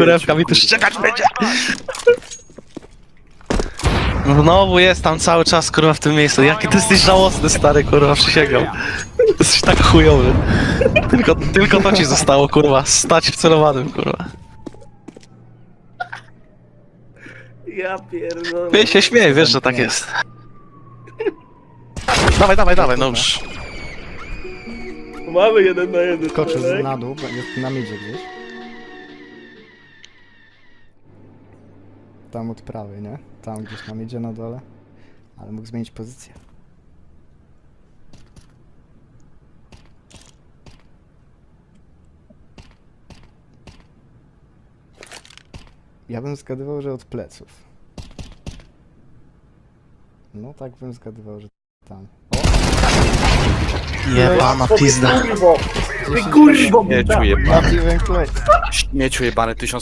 Kurewka mi tu szczekać będzie. Znowu jest tam cały czas, kurwa, w tym miejscu. Jaki ty jesteś żałosny, stary, kurwa, przysięgam. Jesteś tak chujowy. Tylko, tylko to ci zostało, kurwa, stać w celowanym, kurwa. Ja pierdolę. Ty się śmiej, wiesz, że tak jest. Dawaj, dawaj, dawaj, no już. Mamy jeden na jeden. Skoczył na dół, jest na midzie gdzieś. Tam od prawej, nie? Tam gdzieś na midzie na dole. Ale mógł zmienić pozycję. Ja bym zgadywał, że od pleców. No tak bym zgadywał, że tam. Jebana pizda. Kurwo! Ty kurwo! Jebany, Mati Węklej. śmieciu jebany, tysiąc